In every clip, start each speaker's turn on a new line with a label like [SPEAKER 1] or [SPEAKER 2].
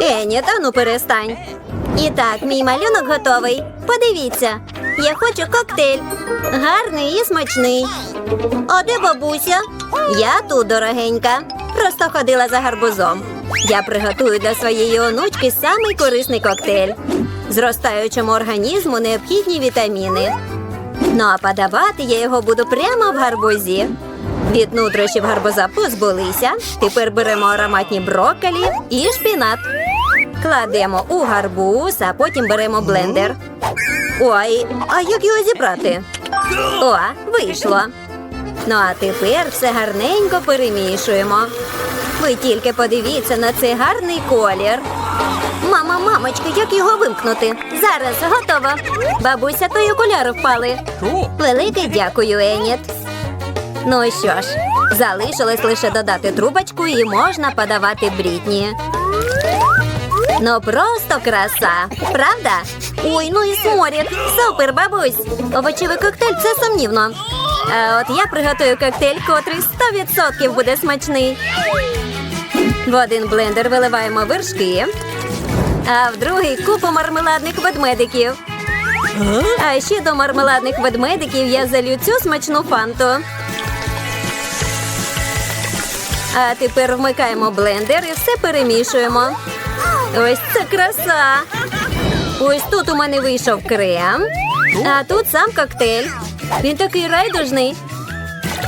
[SPEAKER 1] Ені, та ну перестань. І так, мій малюнок готовий. Подивіться, я хочу коктейль. Гарний і смачний. А де бабуся? Я тут, дорогенька. Просто ходила за гарбузом. Я приготую для своєї онучки самий корисний коктейль. Зростаючому організму необхідні вітаміни. Ну а подавати я його буду прямо в гарбузі. Від нутрощів гарбуза позбулися. Тепер беремо ароматні брокколі і шпінат. Кладемо у гарбуз, а потім беремо блендер. Ой, а як його зібрати? О, вийшло. Ну а тепер все гарненько перемішуємо. Ви тільки подивіться на цей гарний колір. Мама, мамочка, як його вимкнути? Зараз готово. Бабуся, твої окуляри впали. Велике дякую, Еніт. Ну що ж, залишилось лише додати трубочку і можна подавати брітні. Ну просто краса, правда? Ой, ну і сморід. Супер, бабусь. Овочевий коктейль це сумнівно. А от я приготую коктейль, котрий 100% буде смачний. В один блендер виливаємо вершки, а в другий купу мармеладних ведмедиків. А ще до мармеладних ведмедиків я залю цю смачну фанту. А тепер вмикаємо блендер і все перемішуємо. Ось це краса. Ось тут у мене вийшов крем, а тут сам коктейль. Він такий райдужний.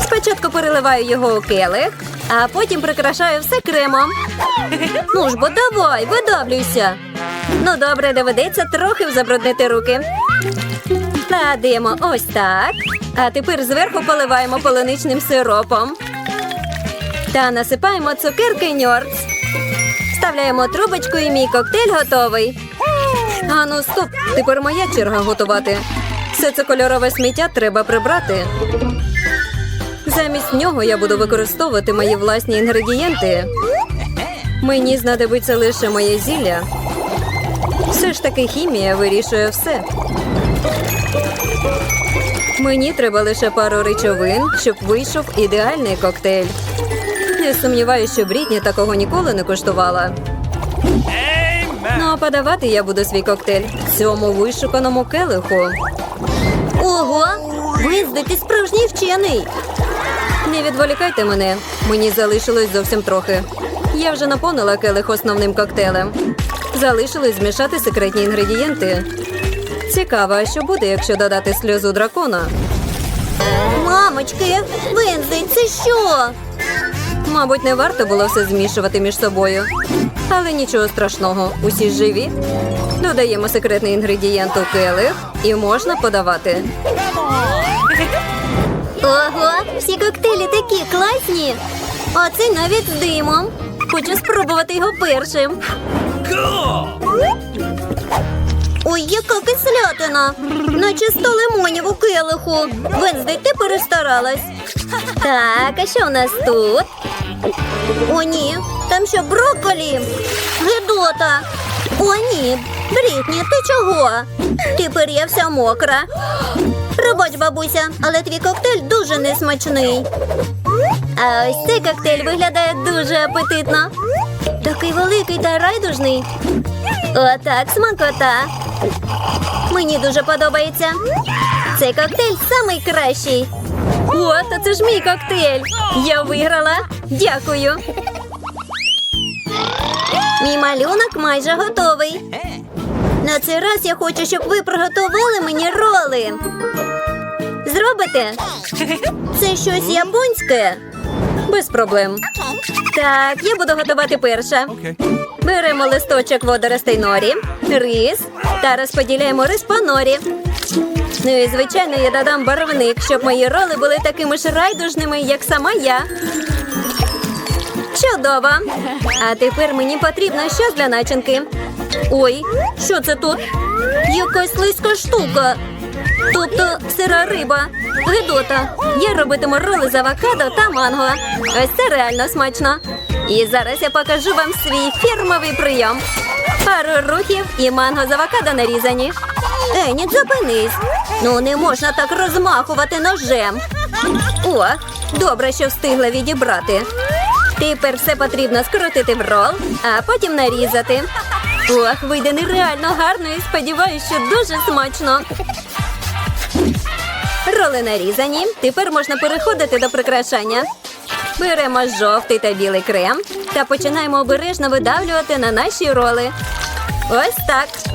[SPEAKER 1] Спочатку переливаю його у келих, а потім прикрашаю все кремом. Ну ж бо давай, видавлюйся. Ну добре, доведеться трохи забруднити руки. Кладемо ось так. А тепер зверху поливаємо полуничним сиропом. Та насипаємо цукерки ньорц. Вставляємо трубочку і мій коктейль готовий. А ну стоп, тепер моя черга готувати. Все це кольорове сміття треба прибрати. Замість нього я буду використовувати мої власні інгредієнти. Мені знадобиться лише моє зілля. Все ж таки хімія вирішує все. Мені треба лише пару речовин, щоб вийшов ідеальний коктейль. Я сумніваюся, що Брітні такого ніколи не коштувала. Ну, а подавати я буду свій коктейль цьому вишуканому келиху. Ого! Виздик, ти справжній вчений. Не відволікайте мене. Мені залишилось зовсім трохи. Я вже наповнила келих основним коктейлем. Залишилось змішати секретні інгредієнти. Цікаво, а що буде, якщо додати сльозу дракона? Мамочки, Венздей, це що? Мабуть, не варто було все змішувати між собою. Але нічого страшного, усі живі. Додаємо секретний інгредієнт у келих і можна подавати. Ого, всі коктейлі такі класні. А навіть з димом. Хочу спробувати його першим. Ой, яка кислятина! Наче сто лимонів у келиху. Венздей, ти перестаралась. Так, а що у нас тут? О, ні, там що брокколі? Гидота. О, ні. Брітні, ти чого? Тепер я вся мокра. Пробач, бабуся, але твій коктейль дуже несмачний. А ось цей коктейль виглядає дуже апетитно. Такий великий та райдужний. Отак, смакота. Мені дуже подобається. Цей коктейль самий кращий. О, та це ж мій коктейль. Я виграла. Дякую. Мій малюнок майже готовий. На цей раз я хочу, щоб ви приготували мені роли. Зробите? Це щось японське? Без проблем. Так, я буду готувати перша. Беремо листочок водоростей норі, рис та розподіляємо рис по норі. Ну і звичайно, я додам барвник, щоб мої роли були такими ж райдужними, як сама я. Чудово! А тепер мені потрібно щось для начинки. Ой, що це тут? Якась слизька штука. Тобто сира риба. Гедота. Я робитиму роли з авокадо та манго. Ось це реально смачно. І зараз я покажу вам свій фірмовий прийом. Пару рухів і манго з авокадо нарізані. Еніт, зупинись. Ну не можна так розмахувати ножем. О, добре, що встигла відібрати. Тепер все потрібно скрутити в рол, а потім нарізати. Ох, вийде нереально гарно і сподіваюся, що дуже смачно. Роли нарізані. Тепер можна переходити до прикрашання. Беремо жовтий та білий крем та починаємо обережно видавлювати на наші роли. Ось так.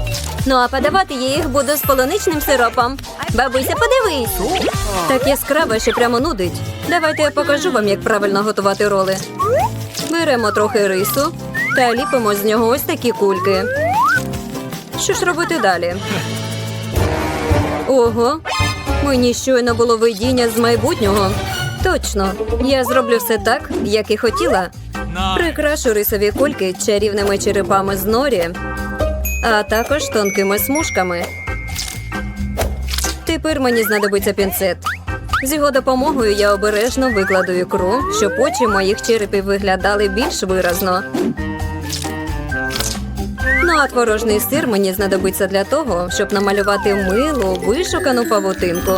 [SPEAKER 1] Ну а подавати я їх буду з полуничним сиропом. Бабуся, подивись. Так яскраво, що прямо нудить. Давайте я покажу вам, як правильно готувати роли. Беремо трохи рису та ліпимо з нього ось такі кульки. Що ж робити далі? Ого, мені щойно було видіння з майбутнього. Точно, я зроблю все так, як і хотіла. Прикрашу рисові кульки чарівними черепами з норі, а також тонкими смужками. Тепер мені знадобиться пінцет. З його допомогою я обережно викладу ікру, щоб очі моїх черепів виглядали більш виразно. Ну а творожний сир мені знадобиться для того, щоб намалювати милу, вишукану павутинку.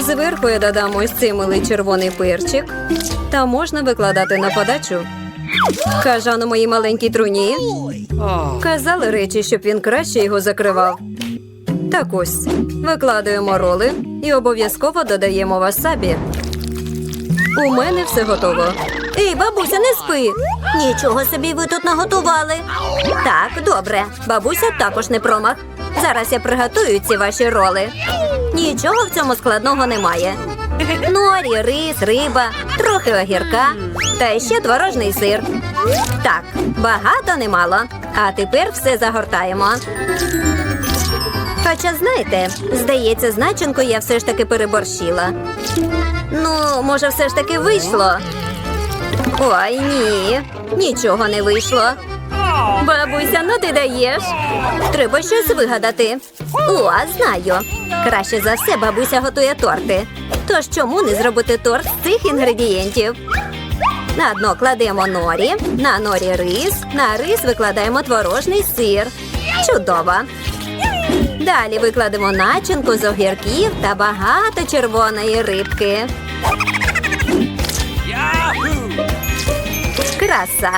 [SPEAKER 1] Зверху я додам ось цей милий червоний перчик. Та можна викладати на подачу. Кажану моїй маленькій труні. Казали речі, щоб він краще його закривав. Так ось, викладаємо роли і обов'язково додаємо васабі. У мене все готово. Ей, бабуся, не спи. Нічого собі ви тут наготували. Так, добре. Бабуся також не промах. Зараз я приготую ці ваші роли. Нічого в цьому складного немає. Норі, рис, риба, трохи огірка та ще творожний сир. Так, багато немало. А тепер все загортаємо. Хоча, знаєте, здається, з начинкою я все ж таки переборщила. Ну, може, все ж таки вийшло. Ой, ні, нічого не вийшло. Бабуся, ну ти даєш. Треба щось вигадати. О, знаю. Краще за все бабуся готує торти. Тож чому не зробити торт з цих інгредієнтів? На дно кладемо норі, на норі рис, на рис викладаємо творожний сир. Чудово. Далі викладемо начинку з огірків та багато червоної рибки. Краса.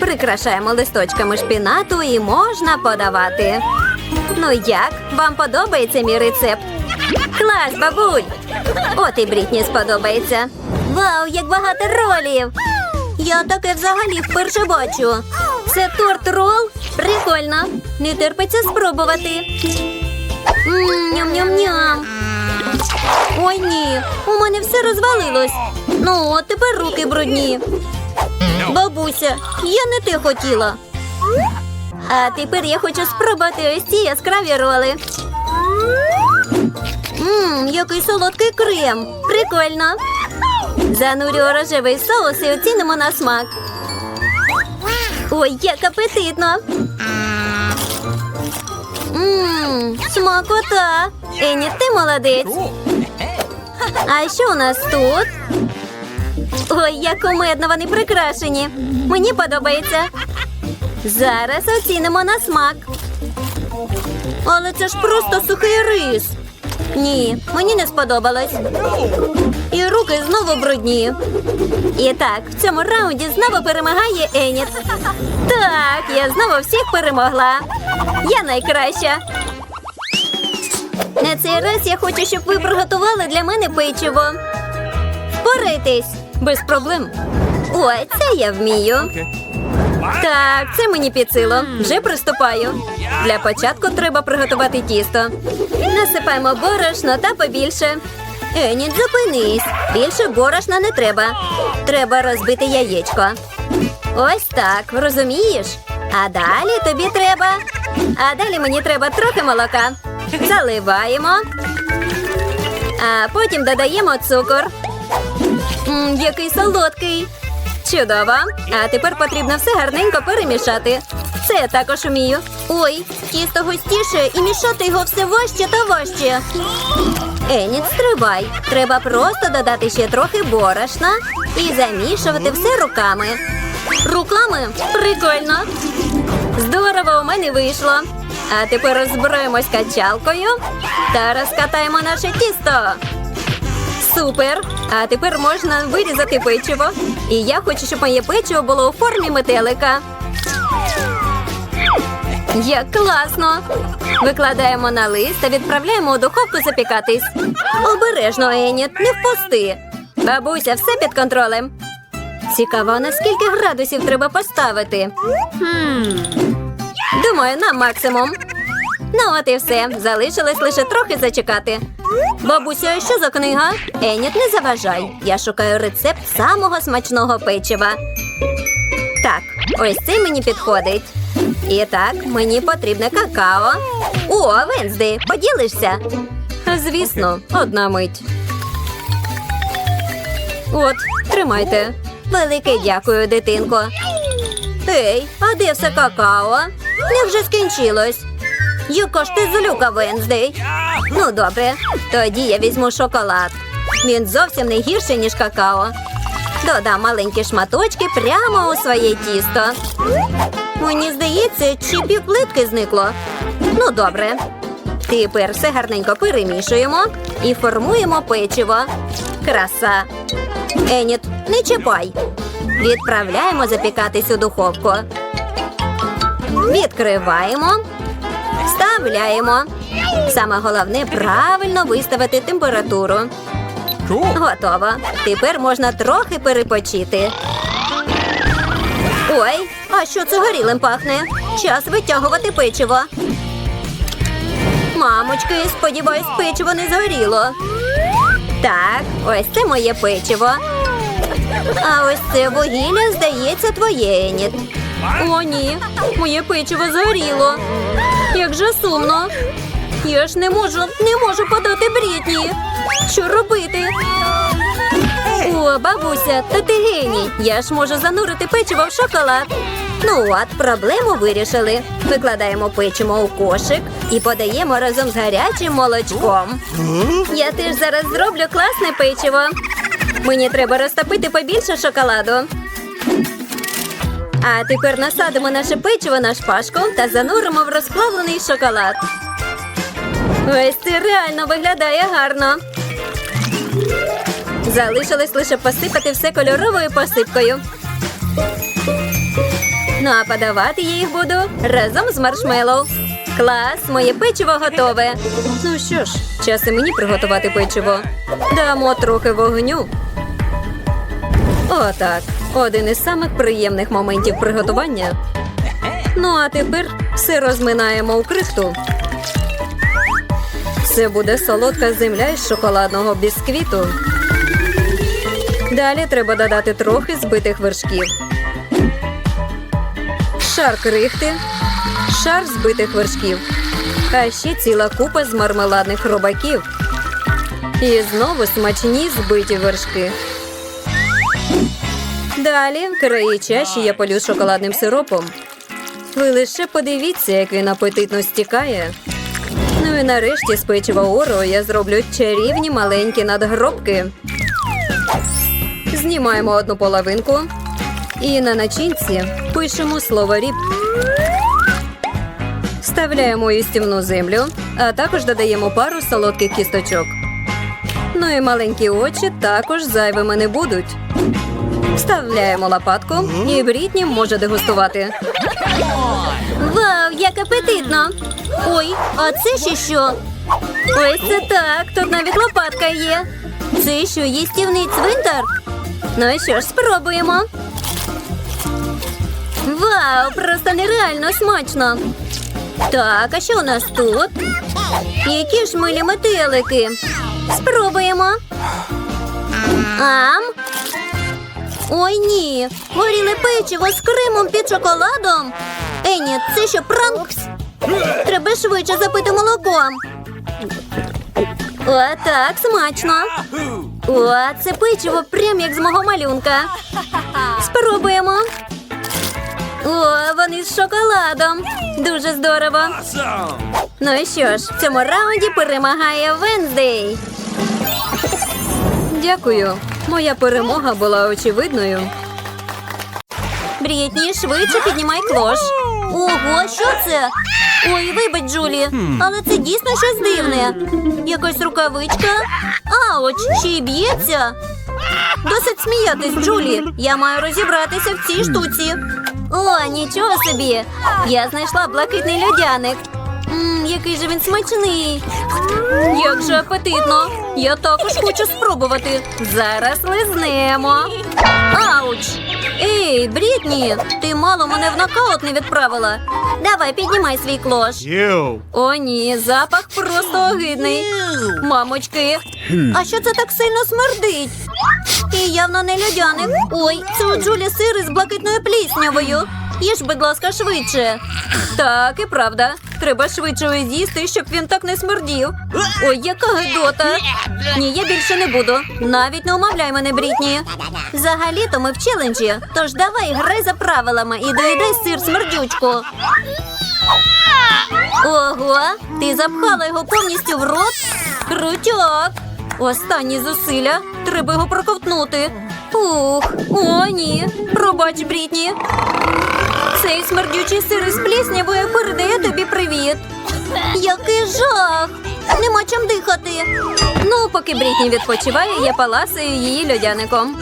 [SPEAKER 1] Прикрашаємо листочками шпінату і можна подавати. Ну як? Вам подобається мій рецепт? Клас, бабуль! От і Брітні сподобається. Вау, як багато ролів! Я таке взагалі вперше бачу. Це торт рол? Прикольно. Не терпиться спробувати. Ням-ням-ням. Ой, ні, у мене все розвалилось. Ну, от тепер руки брудні. Бабуся, я не те хотіла. А тепер я хочу спробувати ось ці яскраві роли. Ммм, який солодкий крем. Прикольно. Занурю рожевий соус і оцінимо на смак. Ой, як апетитно. Ммм, смакота. Ені, ти молодець. А що у нас тут? Ой, як кумедно вони прикрашені. Мені подобається. Зараз оцінимо на смак. Але це ж просто сухий рис. Ні, мені не сподобалось. І руки знову брудні. І так, в цьому раунді знову перемагає Еніт. Так, я знову всіх перемогла. Я найкраща. На цей раз я хочу, щоб ви приготували для мене печиво. Впорайтесь. Без проблем. Ой, це я вмію. Так, це мені під силу. Вже приступаю. Для початку треба приготувати тісто. Насипаємо борошно та побільше. Еніт, зупинись. Більше борошна не треба. Треба розбити яєчко. Ось так, розумієш? А далі тобі треба. А далі мені треба трохи молока. Заливаємо. А потім додаємо цукор. М, який солодкий. Чудово. А тепер потрібно все гарненько перемішати. Це я також умію. Ой, тісто густіше і мішати його все важче та важче. Еніт, стривай. Треба просто додати ще трохи борошна і замішувати все руками. Руками? Прикольно. Здорово у мене вийшло. А тепер розбираємось качалкою та розкатаємо наше тісто. Супер! А тепер можна вирізати печиво. І я хочу, щоб моє печиво було у формі метелика. Як класно! Викладаємо на лист та відправляємо у духовку запікатись. Обережно, Еніт, не впусти. Бабуся, все під контролем. Цікаво, на скільки градусів треба поставити. Думаю, на максимум. Ну, от і все. Залишилось лише трохи зачекати. Бабуся, що за книга? Еніт, не заважай. Я шукаю рецепт самого смачного печива. Так, ось цей мені підходить. І так, мені потрібне какао. О, Венсди, поділишся? Звісно, одна мить. От, тримайте. Велике дякую, дитинко. Ей, а де все какао? Невже скінчилось? Яка ж ти злюка, Венздей? Ну, добре, тоді я візьму шоколад. Він зовсім не гірший, ніж какао. Додам маленькі шматочки прямо у своє тісто. Мені здається, чи півплитки зникло. Ну, добре. Тепер все гарненько перемішуємо і формуємо печиво. Краса. Еніт, не чіпай. Відправляємо запікатись у духовку. Відкриваємо. Вставляємо. Саме головне правильно виставити температуру. Готово. Тепер можна трохи перепочити. Ой, а що це горілим пахне? Час витягувати печиво. Мамочки, сподіваюсь, печиво не згоріло. Так, ось це моє печиво. А ось це вугілля, здається, твоє, Еніт. О, ні, моє печиво згоріло. Як же сумно. Я ж не можу, не можу подати Брітні. Що робити? О, бабуся, та ти геній. Я ж можу занурити печиво в шоколад. Ну от, проблему вирішили. Викладаємо печиво у кошик і подаємо разом з гарячим молочком. Я теж зараз зроблю класне печиво. Мені треба розтопити побільше шоколаду. А тепер насадимо наше печиво на шпажку та зануримо в розплавлений шоколад. Ось це реально виглядає гарно. Залишилось лише посипати все кольоровою посипкою. Ну а подавати я їх буду разом з маршмеллоу. Клас, моє печиво готове. Ну що ж, час і мені приготувати печиво. Дамо трохи вогню. Отак. Один із самих приємних моментів приготування. Ну а тепер все розминаємо у крихту. Це буде солодка земля із шоколадного бісквіту. Далі треба додати трохи збитих вершків. Шар крихти, шар збитих вершків, а ще ціла купа з мармеладних робаків. І знову смачні збиті вершки. Далі краї чаші я полю шоколадним сиропом. Ви лише подивіться, як він апетитно стікає. Ну і нарешті з печива оро я зроблю чарівні маленькі надгробки. Знімаємо одну половинку і на начинці пишемо слово ріб. Вставляємо їстівну землю, а також додаємо пару солодких кісточок. Ну і маленькі очі також зайвими не будуть. Вставляємо лопатку, і Брітні може дегустувати. Вау, як апетитно! Ой, а це ще що? Ось це так, тут навіть лопатка є. Це що, їстівний цвинтар? Ну і що ж, спробуємо. Вау, просто нереально смачно. Так, а що у нас тут? Які ж милі метелики? Спробуємо. Ам. Ой, ні. Горіле печиво з кремом під шоколадом. Ені, це що пранк? Треба швидше запити молоком. О, так, смачно. О, це печиво прям як з мого малюнка. Спробуємо. О, вони з шоколадом. Дуже здорово. Ну і що ж, в цьому раунді перемагає Венздей. Дякую. Моя перемога була очевидною. Брітні, швидше піднімай клош. Ого, що це? Ой, вибач, Джулі, але це дійсно щось дивне. Якась рукавичка. Ауч, ще й б'ється. Досить сміятись, Джулі. Я маю розібратися в цій штуці. О, нічого собі. Я знайшла блакитний льодяник. Який же він смачний. Як же апетитно. Я також хочу спробувати. Зараз лизнемо. Ауч! Ей, Брітні, ти мало мене в нокаут не відправила. Давай, піднімай свій клош. О, ні, запах просто огидний. Мамочки, а що це так сильно смердить? І явно не льодяник. Ой, це у Джулі сир із блакитною пліснявою. Їж, будь ласка, швидше. Так, і правда. Треба швидше з'їсти, щоб він так не смердів. Ой, яка гидота. Ні, я більше не буду. Навіть не умовляй мене, Брітні. Взагалі-то ми в челенджі. Тож давай грай за правилами і доїдай сир смердючку. Ого, ти запхала його повністю в рот? Крутяк! Останні зусилля. Треба його проковтнути. Ух, о, ні. Пробач, Брітні. Цей смердючий сир із пліснявою передає тобі привіт. Який жах! Нема чим дихати. Ну, поки Брітні відпочиває, я паласаю її льодяником.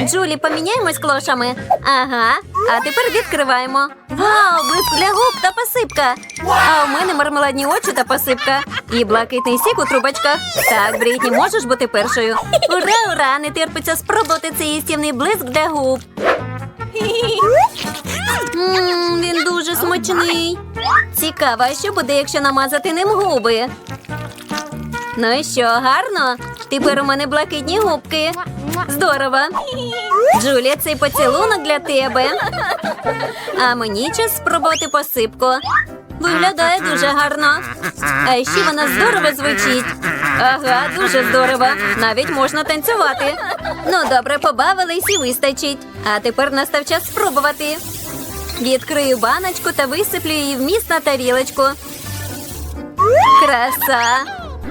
[SPEAKER 1] Джулі, поміняємось клошами. Ага. А тепер відкриваємо. Вау, блиск губ та посипка. А у мене мармеладні очі та посипка. І блакитний сік у трубочках. Так, Брітні, можеш бути першою. Ура, ура! Не терпиться спробувати цей їстівний блиск для губ. Мм, він дуже смачний. Цікаво, що буде, якщо намазати ним губи? Ну і що, гарно? Тепер у мене блакитні губки. Здорово. Джулія, цей поцілунок для тебе. А мені час спробувати посипку. Виглядає дуже гарно. А ще вона здорово звучить. Ага, дуже здорово. Навіть можна танцювати. Ну, добре, побавились і вистачить. А тепер настав час спробувати. Відкрию баночку та висиплю її вміст на тарілочку. Краса.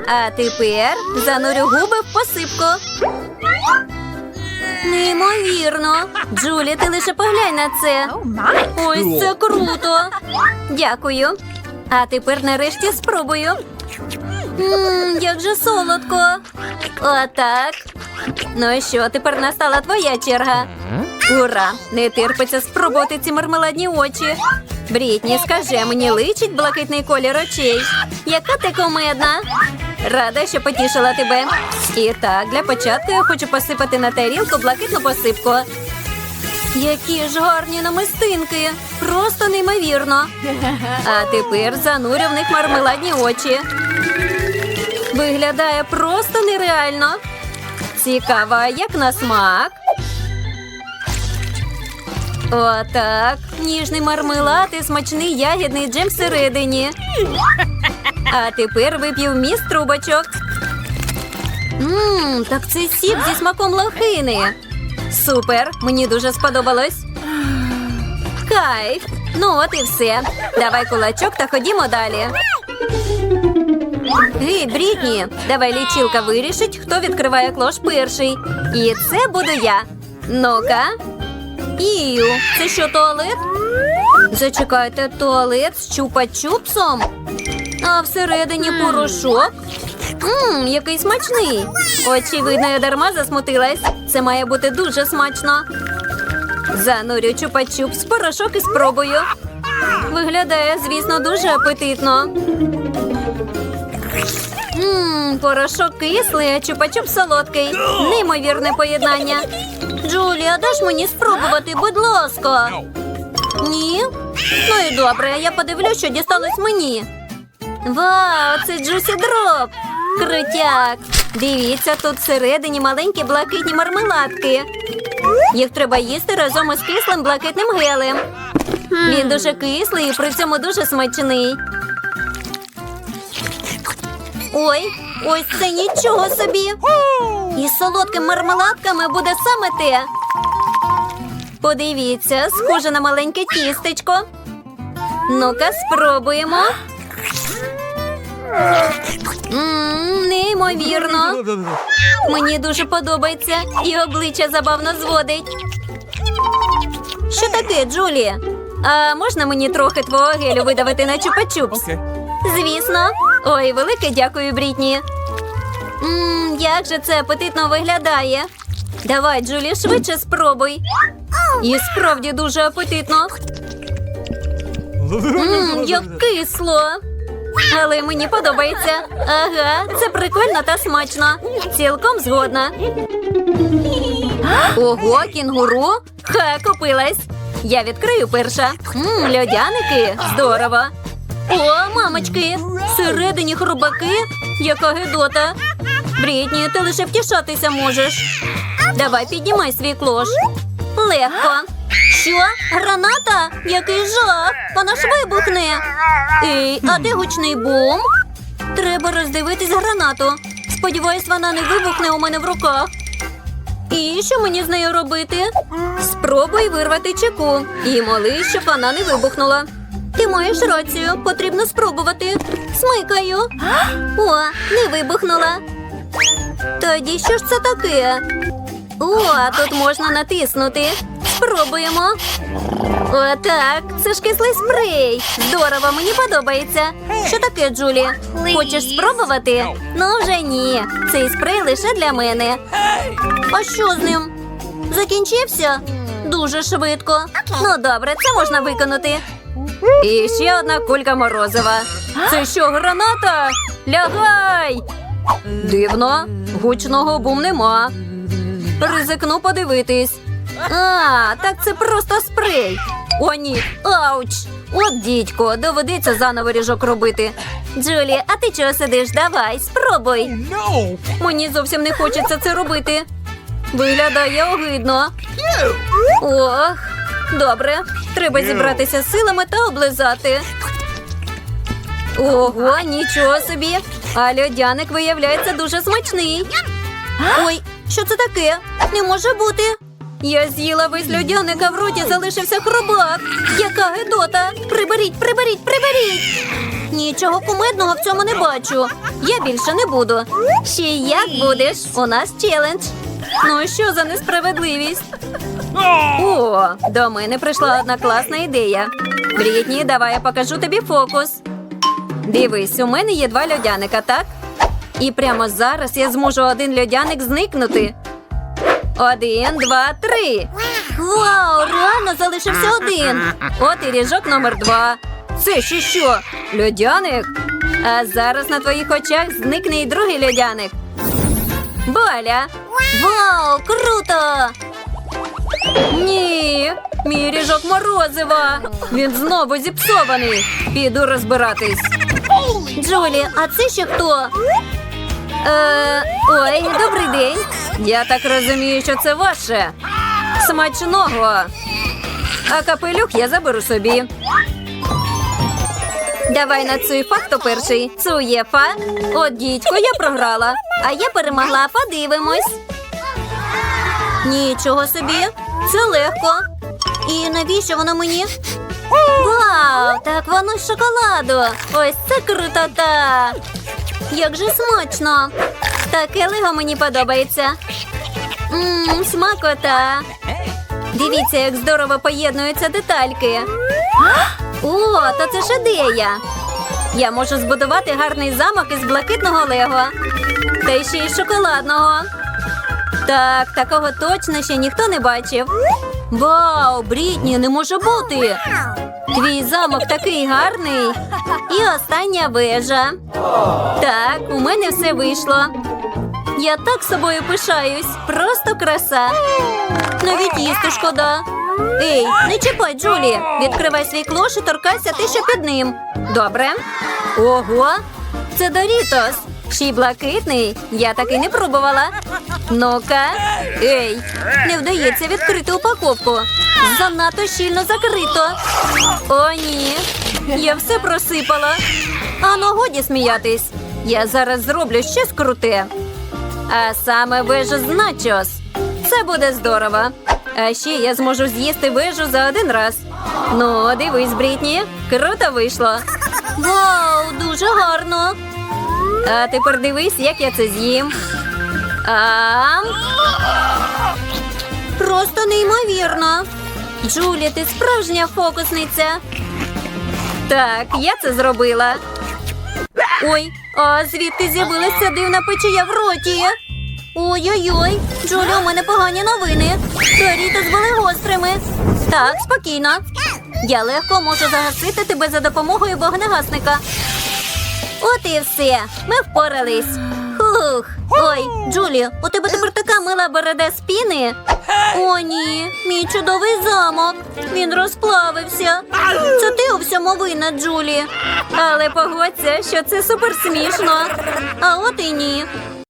[SPEAKER 1] А тепер занурю губи в посипку. Неймовірно. Джулі, ти лише поглянь на це. Ось це круто. Дякую. А тепер нарешті спробую. Мм, як же солодко. Отак. Ну що, тепер настала твоя черга. Ура! Не терпиться спробувати ці мармеладні очі. Брітні, скажи, мені личить блакитний колір очей. Яка ти комедна? Рада, що потішила тебе. І так, для початку я хочу посипати на тарілку блакитну посипку. Які ж гарні намистинки! Просто неймовірно. А тепер занурю в них мармеладні очі. Виглядає просто нереально. Цікаво, як на смак. Отак. Ніжний мармелад і смачний ягідний джем всередині. А тепер вип'ю вміст трубочок. Ммм, так це сік зі смаком лохини. Супер, мені дуже сподобалось. Кайф. Ну от і все. Давай кулачок та ходімо далі. Гей, Брітні, давай лічилка вирішить, хто відкриває клош перший. І це буду я. Ну-ка. Ію, це що, туалет? Зачекайте, туалет з чупа-чупсом? А всередині порошок? Ммм, який смачний. Очевидно, я дарма засмутилась. Це має бути дуже смачно. Занурю чупа-чупс, порошок і спробую. Виглядає, звісно, дуже апетитно. Ммм, порошок кислий, а чупа-чуп солодкий. Неймовірне поєднання. Джулія, даш мені спробувати, будь ласка. Ні? Ну і добре, я подивлюсь, що дісталось мені. Вау, це Джусі Дроп! Крутяк! Дивіться, тут всередині маленькі блакитні мармеладки. Їх треба їсти разом із кислим блакитним гелем. Він дуже кислий і при цьому дуже смачний. Ой, ось це нічого собі. Із солодкими мармеладками буде саме те. Подивіться, схоже на маленьке тістечко. Ну-ка, спробуємо. Ммм, неймовірно. Мені дуже подобається, і обличчя забавно зводить. Що таке, Джулі? А можна мені трохи твого гелю видавити на чупа-чупс? Звісно. Ой, велике дякую, Брітні. Мм, як же це апетитно виглядає. Давай, Джулі, швидше спробуй. І справді дуже апетитно. Мм, як кисло. Але мені подобається. Ага, це прикольно та смачно. Цілком згодна. Ого, кінгуру? Ха, купилась. Я відкрию перша. Мм, льодяники. Здорово. О, мамочки, всередині хробаки. Яка гидота. Брітні, ти лише втішатися можеш. Давай піднімай свій клош. Легко. Що? Граната? Який жах! Вона ж вибухне. Ей, а де гучний бум? Треба роздивитись гранату. Сподіваюсь, вона не вибухне у мене в руках. І що мені з нею робити? Спробуй вирвати чеку і моли, щоб вона не вибухнула. Ти маєш рацію, потрібно спробувати. Смикаю. О, не вибухнула. Тоді що ж це таке? О, тут можна натиснути. Спробуємо. Отак, це ж кислий спрей. Здорово, мені подобається. Що таке, Джулі? Хочеш спробувати? Ну вже ні. Цей спрей лише для мене. А що з ним? Закінчився? Дуже швидко. Ну добре, це можна виконати. І ще одна кулька морозива. Це що, граната? Лягай! Дивно, гучного бум нема. Ризикну подивитись. А, так це просто спрей. О, ні, ауч! От дідько, доведеться заново ріжок робити. Джулі, а ти чого сидиш? Давай, спробуй. Мені зовсім не хочеться це робити. Виглядає огидно. Ох, добре. Треба зібратися з силами та облизати. Ого, нічого собі. А льодяник виявляється дуже смачний. Ой, що це таке? Не може бути. Я з'їла весь льодяник, а в роті залишився хробак. Яка гидота! Приберіть, приберіть, приберіть! Нічого кумедного в цьому не бачу. Я більше не буду. Ще як будеш? У нас челендж. Ну що за несправедливість? О, до мене прийшла одна класна ідея. Брітні, давай я покажу тобі фокус. Дивись, у мене є два льодяника, так? І прямо зараз я зможу один льодяник зникнути. Один, два, три. Вау, реально залишився один. От і ріжок номер два. Це ще що? Льодяник? А зараз на твоїх очах зникне і другий льодяник. Боля! Вау, круто! Ні, мій ріжок морозива. Він знову зіпсований. Піду розбиратись. Джулі, а це ще хто? Е, ой, добрий день. Я так розумію, що це ваше. Смачного. А капелюх я заберу собі. Давай на Цуєфа, хто перший. Цуєфа. От дідько, я програла. А я перемогла. Подивимось. Нічого собі. Це легко. І навіщо воно мені? Вау! Так воно з шоколаду. Ось це крутота. Як же смачно. Таке лего мені подобається. Мм, смакота. Дивіться, як здорово поєднуються детальки. О, то це ж ідея. Я можу збудувати гарний замок із блакитного лего. Та ще й шоколадного. Так, такого точно ще ніхто не бачив. Вау, Брітні, не може бути. Твій замок такий гарний. І остання вежа. Так, у мене все вийшло. Я так собою пишаюсь. Просто краса. Навіть їсти шкода. Ей, не чіпай, Джулі. Відкривай свій клош і торкайся ти, що під ним. Добре. Ого, це Дорітос. Ще й блакитний. Я таки не пробувала. Ну-ка. Ей, не вдається відкрити упаковку. Занадто щільно закрито. О, ні. Я все просипала. А ну годі сміятись. Я зараз зроблю щось круте. А саме вежу з начос. Це буде здорово. А ще я зможу з'їсти вежу за один раз. Ну, дивись, Брітні, круто вийшло. Вау, дуже гарно. А тепер дивись, як я це з'їм. А... Просто неймовірно. Джулі, ти справжня фокусниця. Так, я це зробила. Ой, а звідки з'явилася дивна печія в роті? Ой-ой-ой, Джулі, у мене погані новини. Дорітос були гострими. Так, спокійно. Я легко можу загасити тебе за допомогою вогнегасника. От і все. Ми впорались. Хух. Ой, Джулі, у тебе тепер така мила борода з піни. О, ні, мій чудовий замок. Він розплавився. Це ти у всьому винна, Джулі. Але погодься, що це супер смішно. А от і ні.